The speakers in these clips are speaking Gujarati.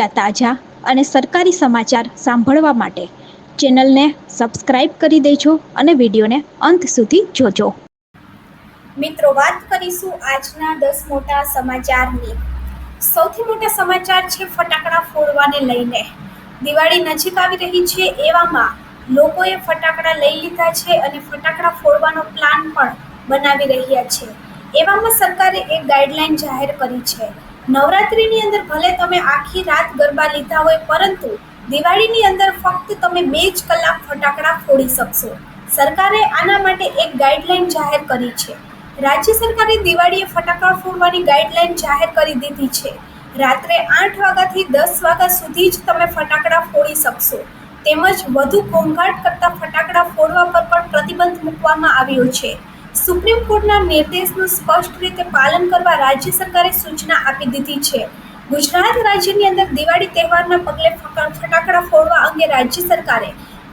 તાજા અને સરકારી સમાચાર સાંભળવા માટે ચેનલને સબસ્ક્રાઇબ કરી દેજો અને વિડીયોને અંત સુધી જોજો. મિત્રો, વાત કરીશું આજના દસ મોટા સમાચારની. સૌથી મોટા સમાચાર છે ફટાકડા ફોડવાને લઈને. દિવાળી નજીક આવી રહી છે એવામાં લોકોએ ફટાકડા લઈ લીધા છે અને ફટાકડા ફોડવાનો પ્લાન પણ બનાવી રહ્યા છે. એવામાં સરકારે એક ગાઈડલાઈન જાહેર કરી છે. નવરાત્રિની અંદર ભલે તમે આખી રાત ગરબા લીધા હોય, પરંતુ દિવાળીની અંદર ફક્ત તમે બે જ કલાક ફટાકડા ફોડી શકશો. સરકારે આના માટે એક ગાઈડલાઈન જાહેર કરી છે. રાજ્ય સરકારે દિવાળીએ ફટાકડા ફોડવાની ગાઈડલાઈન જાહેર કરી દીધી છે. રાત્રે આઠ વાગ્યાથી દસ વાગ્યા સુધી જ તમે ફટાકડા ફોડી શકશો. તેમજ વધુ ઘોંઘાટ કરતા ફટાકડા ફોડવા પર પણ પ્રતિબંધ મૂકવામાં આવ્યો છે. સુપ્રીમ કોર્ટના નિર્દેશનું સ્પષ્ટ રીતે પાલન કરવા રાજ્ય સરકારે સૂચના આપી દીધી છે. ગુજરાત રાજ્યની અંદર દિવાળી તહેવારના પગલે ફટાકડા ફોડવા અંગે રાજ્ય સરકારે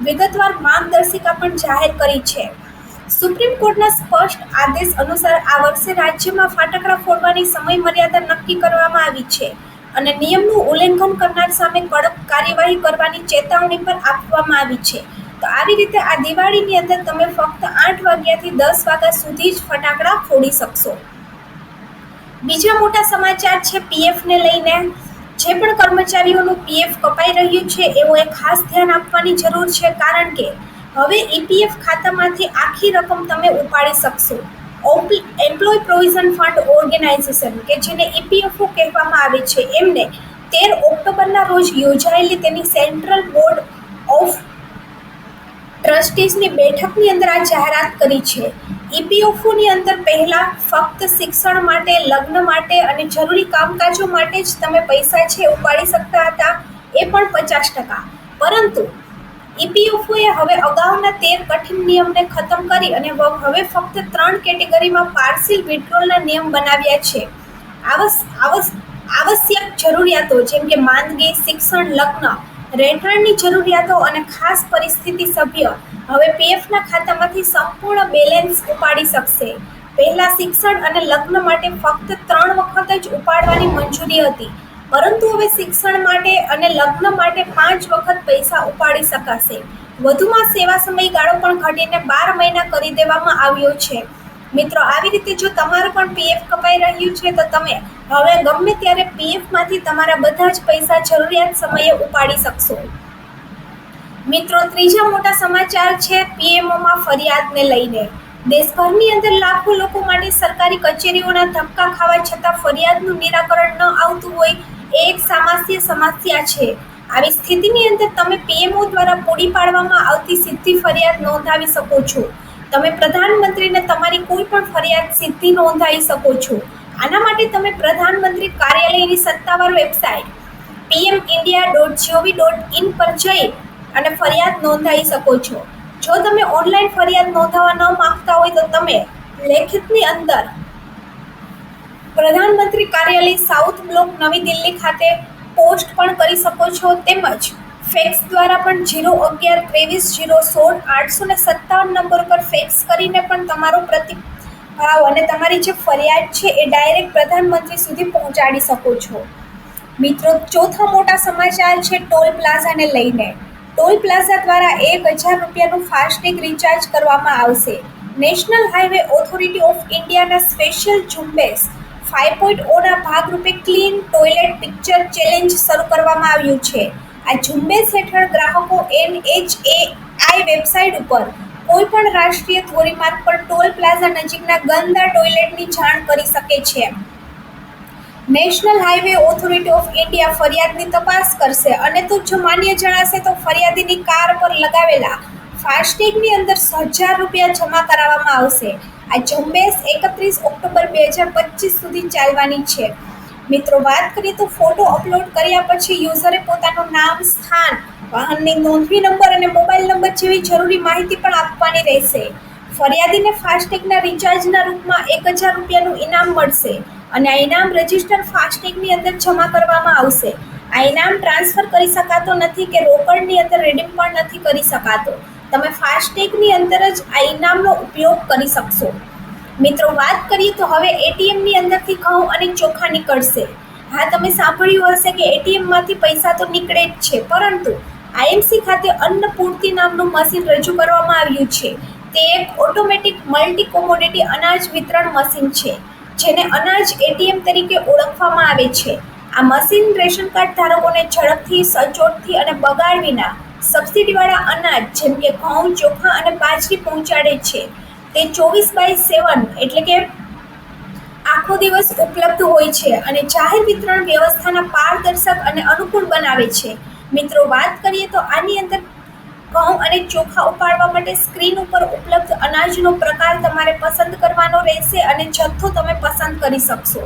વિગતવાર માર્ગદર્શિકા પણ જાહેર કરી છે. સુપ્રીમ કોર્ટના સ્પષ્ટ આદેશ અનુસાર આ વર્ષે રાજ્યમાં ફટાકડા ફોડવાની સમય મર્યાદા નક્કી કરવામાં આવી છે અને નિયમનું ઉલ્લંઘન કરનાર સામે કડક કાર્યવાહી કરવાની ચેતવણી પણ આપવામાં આવી છે. તો આવી રીતે આ દિવાળીની અંદર તમે ફક્ત આઠ વાગ્યાથી દસ વાગ્યા સુધી જ ફટાકડા ફોડી શકશો. બીજા મોટા સમાચાર છે પીએફને લઈને. જે પણ કર્મચારીઓનું પીએફ કપાઈ રહ્યું છે એઓએ ખાસ ધ્યાન આપવાની જરૂર છે કારણ કે હવે ઈપીએફ ખાતામાંથી આખી રકમ તમે ઉપાડી શકશો. એમ્પ્લોય પ્રોવિઝન ફંડ ઓર્ગેનાઇઝેશન કે જેને ઈપીએફઓ કહેવામાં આવે છે એમને તેર ઓક્ટોબરના રોજ યોજાયેલી તેની સેન્ટ્રલ બોર્ડ ઓફ ટ્રસ્ટીઝની બેઠકની અંદર આ જાહેરાત કરી છે. ઈપીએફઓની અંદર પહેલાં ફક્ત શિક્ષણ માટે, લગ્ન માટે અને જરૂરી કામકાજો માટે જ તમે પૈસા છે ઉપાડી શકતા હતા, એ પણ પચાસ ટકા. પરંતુ ઈપીએફઓએ હવે અગાઉના તેર કઠિન નિયમને ખતમ કરી અને હવે ફક્ત ત્રણ કેટેગરીમાં પાર્સિલ વિડ્રોલના નિયમ બનાવ્યા છે. આવસ આવસ, આવશ્યક જરૂરિયાતો જેમ કે માંદગી, શિક્ષણ, લગ્ન રહેઠાણની જરૂરિયાતો અને ખાસ પરિસ્થિતિ સભ્ય હવે પીએફના ખાતામાંથી સંપૂર્ણ બેલેન્સ ઉપાડી શકશે. પહેલા શિક્ષણ અને લગ્ન માટે ફક્ત ત્રણ વખત જ ઉપાડવાની મંજૂરી હતી. પરંતુ હવે શિક્ષણ માટે અને લગ્ન માટે પાંચ વખત પૈસા ઉપાડી શકાશે. વધુમાં સેવા સમયગાળો પણ ઘટીને બાર મહિના કરી દેવામાં આવ્યો છે. મિત્રો, આવી રીતે જો તમારું પણ પીએફ કપાઈ રહ્યું છે, તો તમે હવે ગમે ત્યારે પીએફમાંથી તમારા બધા જ પૈસા જરૂરિયાત સમયે ઉપાડી શકશો. મિત્રો, ત્રીજા મોટા સમાચાર છે પીએમઓમાં ફરિયાદને લઈને. દેશભરની અંદર લાખો લોકો માટે સરકારી કચેરીઓના ધક્કા ખાવા છતાં ફરિયાદનું નિરાકરણ ન આવતું હોય એ એક સામાન્ય સમસ્યા છે. આવી સ્થિતિની અંદર તમે પીએમઓ દ્વારા પૂરી પાડવામાં આવતી સીધી ફરિયાદ નોંધાવી શકો છો. તમે પ્રધાનમંત્રીને તમારી કોઈ પણ ફરિયાદ સીધી નોંધાવી શકો છો. આના માટે તમે પ્રધાનમંત્રી કાર્યાલયની સત્તાવાર website PM India dot GOV dot in પર જઈ અને ફરિયાદ નોંધાવી શકો છો. જો તમે ઓનલાઈન ફરિયાદ નોંધાવવા ન માંગતા હોય તો તમે લેખિતની અંદર પ્રધાનમંત્રી કાર્યાલય સાઉથ બ્લોક નવી દિલ્હી ખાતે પોસ્ટ પણ કરી શકો છો. તેમજ ફેક્સ દ્વારા પણ જીરો અગિયાર ત્રેવીસ જીરો સોળ આઠસો ને સત્તાવન નંબર પર ફેક્સ કરીને પણ તમારો પ્રતિભાવ અને તમારી જે ફરિયાદ છે એ ડાયરેક્ટ પ્રધાનમંત્રી સુધી પહોંચાડી શકો છો. મિત્રો, ચોથા મોટા સમાચાર છે ટોલ પ્લાઝાને લઈને. ટોલ પ્લાઝા દ્વારા એક હજાર રૂપિયાનું ફાસ્ટેગ રિચાર્જ કરવામાં આવશે. નેશનલ હાઈવે ઓથોરિટી ઓફ ઇન્ડિયાના સ્પેશિયલ ઝુંબેશ ફાઇવ પોઈન્ટ ઓના ભાગરૂપે ક્લીન ટોયલેટ પિક્ચર ચેલેન્જ શરૂ કરવામાં આવ્યું છે. આ ઝુંબેશ હેઠળ ગ્રાહકો N H A I website ઉપર કોઈ પણ રાષ્ટ્રીય ધોરીમાર્ગ પર ટોલ પ્લાઝા નજીકના ગંદા ટોયલેટની જાણ કરી શકે છે. National highway authority of India ફરિયાદની તપાસ કરશે અને તો જો માન્ય જણાશે તો ફરિયાદીની કાર પર લગાવેલા ફાસ્ટેગની અંદર હજાર રૂપિયા જમા કરાવવામાં આવશે. આ ઝુંબેશ એકત્રીસ ઓક્ટોબર બે હજાર પચીસ સુધી ચાલવાની છે. મિત્રો, વાત કરીએ તો ફોટો અપલોડ કર્યા પછી યુઝરે પોતાનું નામ, સ્થાન વાહનની નોંધણી નંબર અને મોબાઈલ નંબર જેવી જરૂરી માહિતી પણ આપવાની રહેશે. ફરિયાદીને ફાસ્ટેગના રિચાર્જના રૂપમાં એક હજાર રૂપિયાનું ઇનામ મળશે અને આ ઇનામ રજિસ્ટર ફાસ્ટેગની અંદર જમા કરવામાં આવશે. આ ઇનામ ટ્રાન્સફર કરી શકાતો નથી કે રોકડની અંદર રીડિંગ પણ નથી કરી શકાતો. તમે ફાસ્ટેગની અંદર જ આ ઇનામનો ઉપયોગ કરી શકશો. મિત્રો, વાત કરીએ તો હવે એટીએમની અંદરથી ઘઉં અને ચોખા નીકળશે. હા, તમે સાંભળ્યું હશે કે એટીએમમાંથી પૈસા તો નીકળે જ છે, પરંતુ આઈએમસી ખાતે અન્નપૂર્તિ નામનું મશીન રજૂ કરવામાં આવ્યું છે. તે એક ઓટોમેટિક મલ્ટી કોમોડિટી અનાજ વિતરણ મશીન છે, જેને અનાજ એટીએમ તરીકે ઓળખવામાં આવે છે. આ મશીન રેશન કાર્ડ ધારકોને ઝડપથી, સચોટથી અને બગાડ વિના સબસિડીવાળા અનાજ, જેમ કે ઘઉં, ચોખા અને બાજરી પહોંચાડે છે. તે ચોવીસ બાય સેવન એટલે કે આખો દિવસ ઉપલબ્ધ હોય છે અને જાહેર વિતરણ વ્યવસ્થાના પારદર્શક અને અનુકૂળ બનાવે છે. મિત્રો, વાત કરીએ તો આની અંદર ઘઉં અને ચોખા ઉપાડવા માટે સ્ક્રીન ઉપર ઉપલબ્ધ અનાજનો પ્રકાર તમારે પસંદ કરવાનો રહેશે અને જથ્થો તમે પસંદ કરી શકશો.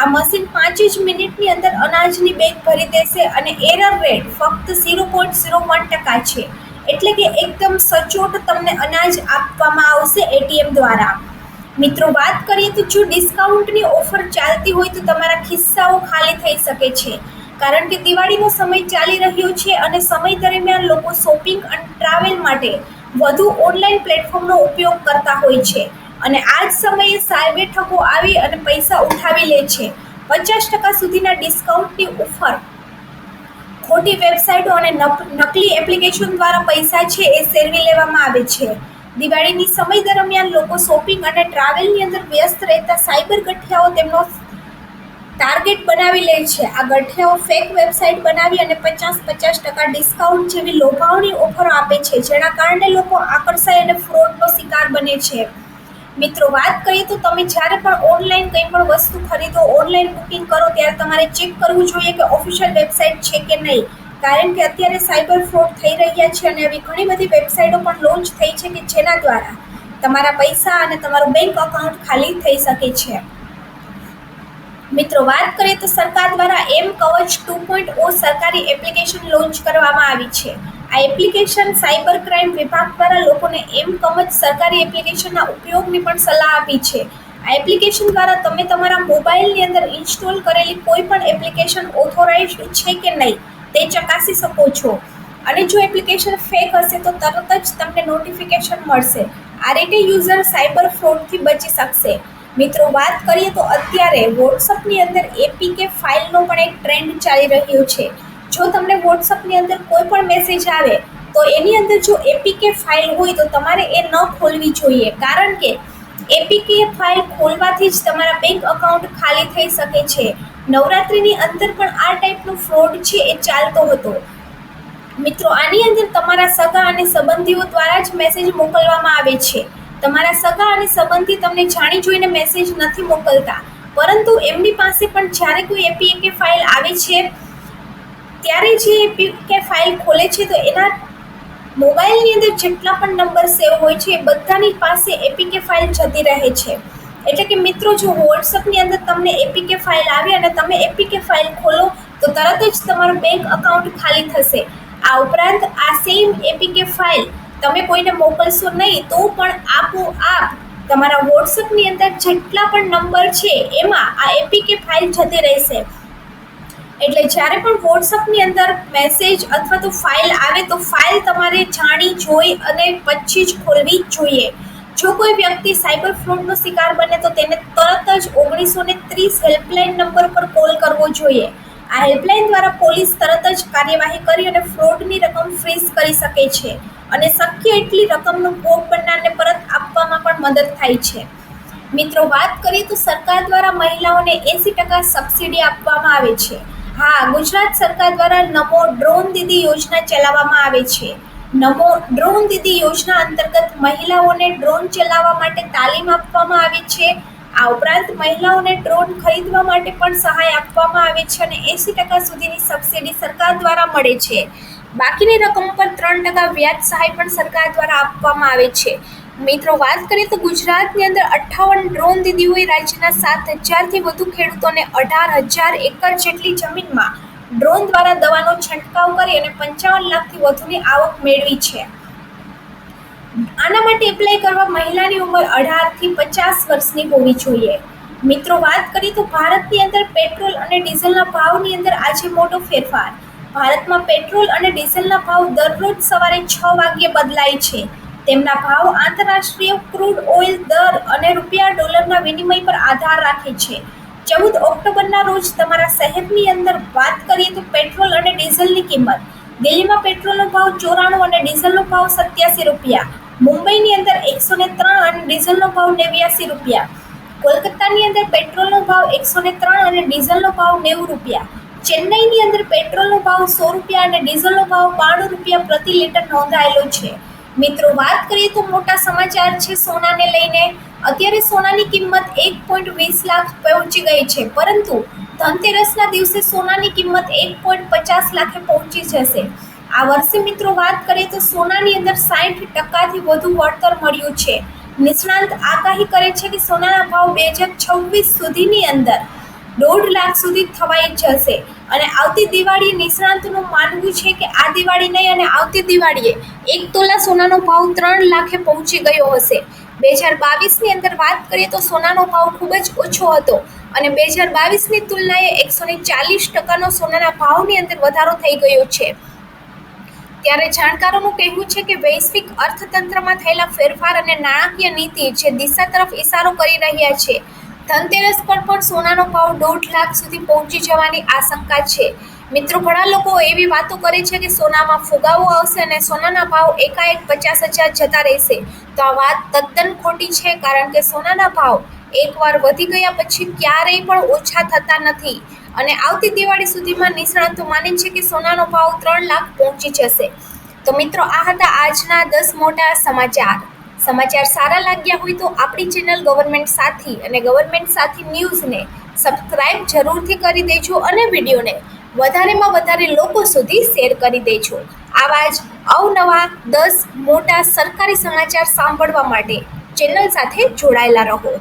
આ મશીન પાંચ જ મિનિટની અંદર અનાજની બેગ ભરી દેશે અને એરર રેટ ફક્ત ઝીરો પોઈન્ટ ઝીરો વન ટકા છે. એટલે કે એકદમ સચોટ તમને અનાજ આપવામાં આવશે એટીએમ દ્વારા. મિત્રો, વાત કરીએ તો જો ડિસ્કાઉન્ટની ઓફર ચાલતી હોય તો તમારા ખિસ્સાઓ ખાલી થઈ શકે છે. કારણ કે દિવાળીનો સમય ચાલી રહ્યો છે અને સમય દરમિયાન લોકો શોપિંગ અને ટ્રાવેલ માટે વધુ ઓનલાઈન પ્લેટફોર્મનો ઉપયોગ કરતા હોય છે. અને આ જ સમયે સાયબર બેઠકો આવી અને પૈસા ઉઠાવી લે છે. પચાસ ટકા સુધીના ડિસ્કાઉન્ટની ઓફર ખોટી વેબસાઇટો અને નક- નકલી એપ્લિકેશન દ્વારા પૈસા છે એ સેરવી લેવામાં આવે છે. દિવાળીની સમય દરમિયાન લોકો શોપિંગ અને ટ્રાવેલની અંદર વ્યસ્ત રહેતા સાયબર ગઠિયાઓ તેમનો ટાર્ગેટ બનાવી લે છે. આ ગઠિયાઓ ફેક વેબસાઇટ બનાવી અને પચાસ પચાસ ટકા ડિસ્કાઉન્ટ જેવી લોભાવણી ઓફરો આપે છે, જેના કારણે લોકો આકર્ષાય અને ફ્રોડનો શિકાર બને છે. મિત્રો, વાત કરીએ તો તમે જ્યારે પણ ઓનલાઈન કંઈ પણ વસ્તુ ખરીદો ઓનલાઈન બુકિંગ કરો, ત્યારે તમારે ચેક કરવું જોઈએ કે ઓફિશિયલ વેબસાઇટ છે કે નહીં. કારણ કે અત્યારે સાયબર ફ્રોડ થઈ રહ્યા છે અને આવી ઘણી બધી વેબસાઇટો પણ લોન્ચ થઈ છે કે જેના દ્વારા તમારા પૈસા અને તમારું બેંક અકાઉન્ટ ખાલી થઈ શકે છે. મિત્રો, વાત કરીએ તો સરકાર દ્વારા એમ કવચ ટુ પોઈન્ટ ઓ સરકારી એપ્લિકેશન લોન્ચ કરવામાં આવી છે. આ એપ્લિકેશન સાયબર ક્રાઇમ વિભાગ દ્વારા લોકોને એમ કવચ સરકારી એપ્લિકેશનના ઉપયોગની પણ સલાહ આપી છે. આ એપ્લિકેશન દ્વારા તમે તમારા મોબાઈલની અંદર ઇન્સ્ટોલ કરેલી કોઈ પણ એપ્લિકેશન ઓથોરાઇઝ્ડ છે કે નહીં, તે ચકાસી શકો છો. અને જો એપ્લિકેશન ફેક હશે તો તરત જ તમને નોટિફિકેશન મળશે. આ રીતે યુઝર સાયબર ફ્રોડથી બચી શકશે. મિત્રો, વાત કરીએ તો અત્યારે વોટ્સઅપની અંદર એપીકે ફાઇલનો પણ એક ટ્રેન્ડ ચાલી રહ્યો છે. જો તમને વોટ્સઅપની અંદર કોઈ પણ મેસેજ આવે, તો એની અંદર જો એપીકે ફાઇલ હોય તો તમારે એ ન ખોલવી જોઈએ. કારણ કે એપીકે ફાઇલ ખોલવાથી જ તમારા બેંક અકાઉન્ટ ખાલી થઈ શકે છે. નવરાત્રિની અંદર પણ આ ટાઈપનો ફ્રોડ છે એ ચાલતો હતો. મિત્રો, આની અંદર તમારા સગા અને સંબંધીઓ દ્વારા જ મેસેજ મોકલવામાં આવે છે. તમારા સગા અને સંબંધી તમને જાણી જોઈને મેસેજ નથી મોકલતા. પરંતુ એમની પાસે પણ જ્યારે કોઈ એપીકે ફાઇલ આવે છે, ત્યારે જે એપીકે ફાઇલ ખોલે છે, તો એના મોબાઈલની અંદર જેટલા પણ નંબર સેવ હોય છે, એ બધાની પાસે એપીકે ફાઇલ જતી રહે છે. એટલે કે મિત્રો, જો વોટ્સઅપની અંદર તમને એપીકે ફાઇલ આવે અને તમે એપીકે ફાઇલ ખોલો, તો તરત જ તમારું બેંક અકાઉન્ટ ખાલી થશે. આ ઉપરાંત આ સેમ એપીકે ફાઇલ તમે કોઈને મોકલશો નહીં, તો પણ આપોઆપ તમારા વોટ્સઅપની અંદર જેટલા પણ નંબર છે, એમાં આ એપીકે ફાઇલ જતી રહેશે. એટલે જ્યારે પણ વોટ્સઅપની અંદર મેસેજ અથવા તો ફાઇલ આવે, તો ફાઇલ તમારે જાણી, જોઈ અને પછી જ ખોલવી જોઈએ. જો કોઈ વ્યક્તિ સાયબર ફ્રોડનો શિકાર બને, તો તેને તરત જ ઓગણીસો ને ત્રીસ હેલ્પલાઇન નંબર પર કોલ કરવો જોઈએ. આ હેલ્પલાઇન દ્વારા પોલીસ તરત જ કાર્યવાહી કરી અને ફ્રોડની રકમ ફ્રીઝ કરી શકે છે. અને શક્ય એટલી રકમનો ભોગ બનનારને પરત આપવામાં પણ મદદ થાય છે. મિત્રો, વાત કરીએ તો સરકાર દ્વારા મહિલાઓને એંસી ટકા સબસિડી આપવામાં આવે છે. હા, ગુજરાત સરકાર દ્વારા નમો ડ્રોન દીદી યોજના ચલાવવામાં આવે છે. નમો ડ્રોન દીદી યોજના અંતર્ગત મહિલાઓને ડ્રોન ચલાવવા માટે તાલીમ આપવામાં આવે છે. આ ઉપરાંત મહિલાઓને ડ્રોન ખરીદવા માટે પણ સહાય આપવામાં આવે છે અને એંસી ટકા સુધીની સબસિડી સરકાર દ્વારા મળે છે. બાકીની રકમ પર ત્રણ ટકા વ્યાજ સહાય પણ સરકાર દ્વારા આપવામાં આવે છે. મિત્રો, વાત કરીએ તો ગુજરાતની અંદર અઠ્ઠાવન ડ્રોન દીદીઓએ રાજ્યના સાત હજારથી વધુ ખેડૂતોને અઢાર હજાર એકર જેટલી જમીનમાં ડ્રોન દ્વારા દવાનો છંટકાવ કરી અને પંચાવન લાખથી વધુની આવક મેળવી છે. આના માટે એપ્લાય કરવા મહિલાની ઉંમર અઢારથી પચાસ વર્ષની હોવી જોઈએ. મિત્રો, વાત કરીએ તો ભારતની અંદર પેટ્રોલ અને ડીઝલના ભાવની અંદર આજે મોટો ફેરફાર. ભારતમાં પેટ્રોલ અને ડીઝલના ભાવ દરરોજ સવારે છ વાગ્યે બદલાય છે. તેમના ભાવ આંતરરાષ્ટ્રીય ક્રૂડ ઓઇલ દર અને રૂપિયા ડોલરના વિનિમય પર આધાર રાખે છે. ચૌદ ઓક્ટોબરના રોજ તમારા શહેરની અંદર વાત કરીએ તો પેટ્રોલ અને ડીઝલની કિંમત. દિલ્હીમાં પેટ્રોલનો ભાવ ચોરાણું અને ડીઝલનો ભાવ સત્યાસી રૂપિયા. મુંબઈની અંદર એકસો ને ત્રણ અને ડીઝલનો ભાવ નેવ્યાસી રૂપિયા. કોલકાતાની અંદર પેટ્રોલનો ભાવ એકસો ને ત્રણ અને ડીઝલનો ભાવ નેવું રૂપિયા. ચેન્નઈની અંદર પેટ્રોલનો ભાવ સો રૂપિયા અને ડીઝલનો ભાવ બાણું રૂપિયા પ્રતિ લીટર નોંધાયેલો છે. મિત્રો, વાત કરીએ તો મોટા સમાચાર છે સોનાને લઈને. અત્યારે સોનાની કિંમત એક પોઈન્ટ વીસ લાખ પહોંચી ગઈ છે. પરંતુ ધનતેરસના દિવસે સોનાની કિંમત એક પોઈન્ટ પચાસ લાખે પહોંચી જશે. આ વર્ષે મિત્રો વાત કરીએ તો સોનાની અંદર સાઠ ટકાથી વધુ વળતર મળ્યું છે. નિષ્ણાંત આગાહી કરે છે કે સોનાના ભાવ બે હજાર છવ્વીસ સુધીની અંદર દોઢ લાખ સુધી થવાઈ જશે. અને આવતી દિવાળી નિષ્ણાંતનું માનવું છે કે આ દિવાળી નહીં અને આવતી દિવાળીએ એક તોલા સોનાનો ભાવ ત્રણ લાખે પહોંચી ગયો હશે. બે હજાર બાવીસની અંદર વાત કરીએ તો સોનાનો ભાવ ખૂબ જ ઓછો હતો અને બે હજાર બાવીસની તુલનાએ એકસો ચાલીસ ટકાનો સોનાના ભાવની અંદર વધારો થઈ ગયો છે. ત્યારે જાણકારોનું કહેવું છે કે વૈશ્વિક અર્થતંત્રમાં થયેલા ફેરફાર અને નાણાકીય નીતિ જે દિશા તરફ ઇશારો કરી રહ્યા છે, ધનતેરસ પર પણ સોનાનો ભાવ દોઢ લાખ સુધી પહોંચી જવાની આશંકા છે. મિત્રો, ઘણા લોકો એવી વાતો કરે છે કે સોનામાં ફુગાવો આવશે અને સોનાના ભાવ એકાએક પચાસ હજાર જતા રહેશે. તો આ વાત તદ્દન ખોટી છે, કારણ કે સોનાના ભાવ એકવાર વધી ગયા પછી ક્યારેય પણ ઓછા થતા નથી. અને આવતી દિવાળી સુધીમાં નિષ્ણાંતો માને છે કે સોનાનો ભાવ ત્રણ લાખ પહોંચી જશે. તો મિત્રો, આ હતા આજના દસ મોટા સમાચાર. સમાચાર સારા લાગ્યા હોય તો આપણી ચેનલ ગવર્મેન્ટ સાથી અને ગવર્મેન્ટ સાથી ન્યૂઝને સબસ્ક્રાઇબ જરૂરથી કરી દેજો અને વિડીયોને વધારેમાં વધારે લોકો સુધી શેર કરી દેજો. આવા જ અવનવા દસ મોટા સરકારી સમાચાર સાંભળવા માટે ચેનલ સાથે જોડાયેલા રહો.